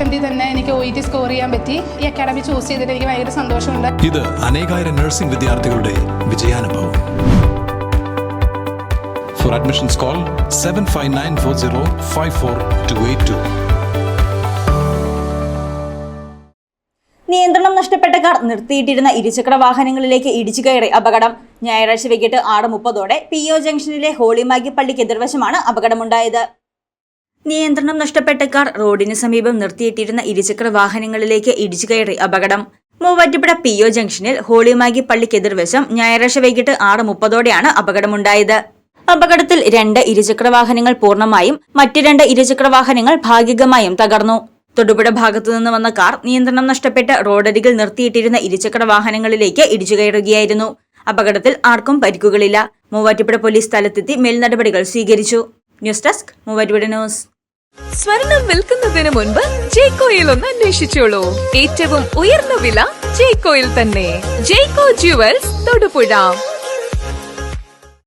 അറ്റംപ്റ്റിൽ തന്നെ എനിക്ക് O E T score ചെയ്യാൻ പറ്റി. ഈ അക്കാഡമി ചൂസ് ചെയ്തിട്ട് എനിക്ക് ഭയങ്കര സന്തോഷമുണ്ട്. ഇത് അനേകായിരം നഴ്സിംഗ് വിദ്യാർത്ഥികളുടെ വിജയാനുഭവം. For admissions call seven five nine four zero five four two eight two നിയന്ത്രണം നഷ്ടപ്പെട്ട കാർ നിർത്തിയിട്ടിരുന്ന ഇരുചക്ര വാഹനങ്ങളിലേക്ക് ഇടിച്ചു കയറി അപകടം. ഞായറാഴ്ച വൈകിട്ട് ആറ് മുപ്പതോടെ പി ഒ ജംഗ്ഷനിലെ ഹോളിമാഗി പള്ളിക്ക് എതിർവശമാണ് അപകടമുണ്ടായത്. നിയന്ത്രണം നഷ്ടപ്പെട്ട കാർ റോഡിന് സമീപം നിർത്തിയിട്ടിരുന്ന ഇരുചക്ര വാഹനങ്ങളിലേക്ക് ഇടിച്ചു കയറി അപകടം. മൂവാറ്റുപുഴ പി ഒ ജംഗ്ഷനിൽ ഹോളിമാഗി പള്ളിക്ക് എതിർവശം ഞായറാഴ്ച വൈകിട്ട് ആറ് മുപ്പതോടെയാണ് അപകടമുണ്ടായത്. അപകടത്തിൽ രണ്ട് ഇരുചക്ര വാഹനങ്ങൾ പൂർണമായും മറ്റു രണ്ട് ഇരുചക്ര വാഹനങ്ങൾ ഭാഗികമായും തകർന്നു. തൊടുപുഴ ഭാഗത്തുനിന്ന് വന്ന കാർ നിയന്ത്രണം നഷ്ടപ്പെട്ട് റോഡരികിൽ നിർത്തിയിട്ടിരുന്ന ഇരുചക്ര വാഹനങ്ങളിലേക്ക് ഇടിച്ചു കയറുകയായിരുന്നു. അപകടത്തിൽ ആർക്കും പരിക്കുകളില്ല. മൂവാറ്റുപുഴ പോലീസ് സ്ഥലത്തെത്തി മേൽനടപടികൾ സ്വീകരിച്ചു. News desk Muvattupuzha news. സ്വർണം വിൽക്കുന്നതിന് മുൻപ് ജെയ്കോയിൽ ഒന്ന് അന്വേഷിച്ചോളൂ. ഏറ്റവും ഉയർന്ന വില ജെയ്കോയിൽ തന്നെ. ജെയ്കോ ജുവൽസ് തൊടുപുഴ.